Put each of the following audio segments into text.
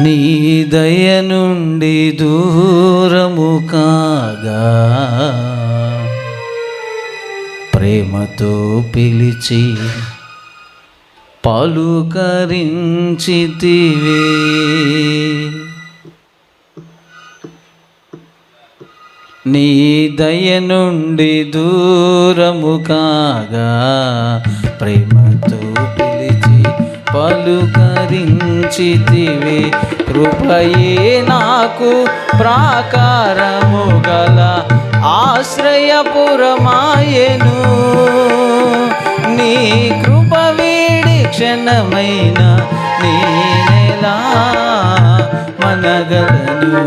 నీ దయ నుండి దూరము కాగా ప్రేమతో పిలిచి పలుకరించితివే. నీ దయ నుండి దూరము కాగా ప్రేమతో పిలిచి పలుకరించితివి కృపయే నాకు ప్రాకారము గల ఆశ్రయపురమాయను. నీ కృప వీడి క్షణమైన నేనెలా మనగలను.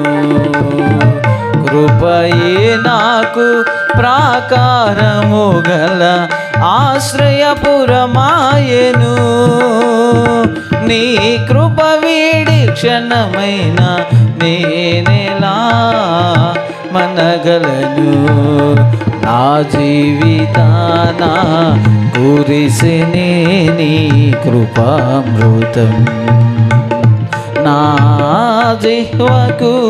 కృపయే నాకు ప్రాకారము గల ఆశ్రయపురమాయను. నీ కృప వీడి క్షణమైన నేనెలా మనగలను. నా జీవితాన కురిసినే నీ కృపామృతం. నా జిహ్వకు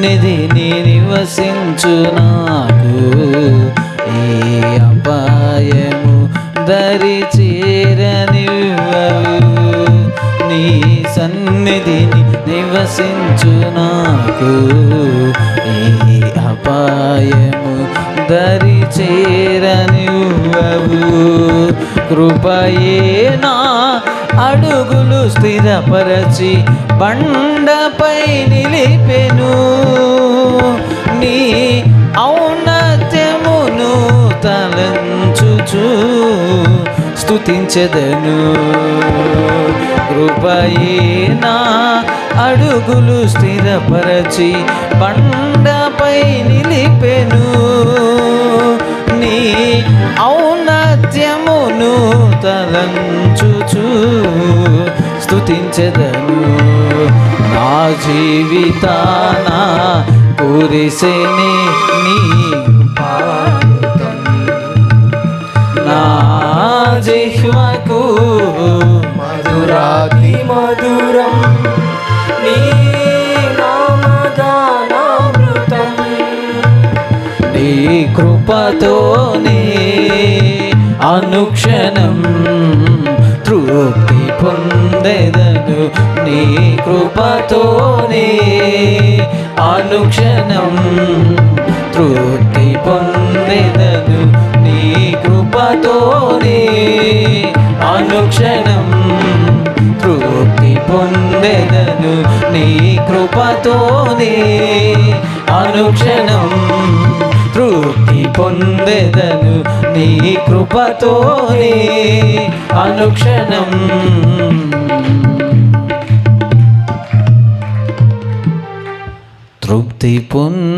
సన్నిధిని నివసించు నాకు. ఈ అపాయము దరి చేరనివ్వవు నీ సన్నిధిని నివసించు నాకు. ఈ అపాయము దరి చేర కృపయేనా అడుగులు స్థిరపరచి బండపై నిలిపెను. నీ ఔన్నత్యమును తలంచుచు స్థుతించదను కృపయేనా అడుగులు స్థిరపరచి బండపై స్తుతించెదను నా జీవితాన కురిసెని నీ నా జిహ్వకు మధురాతి మధురం. నీ నామగానామృతం నీ కృపతోనే అనుక్షణం పొందెదను నీ కృపతోనే. అనుక్షణం తృప్తి పొందెదను నీ కృపతోనే. అనుక్షణం తృప్తి పొందెదను నీ కృపతోనే. అనుక్షణం తృప్తి పొందెదను నీ కృపతోనే. అనుక్షణం తృప్తి పొందెదను.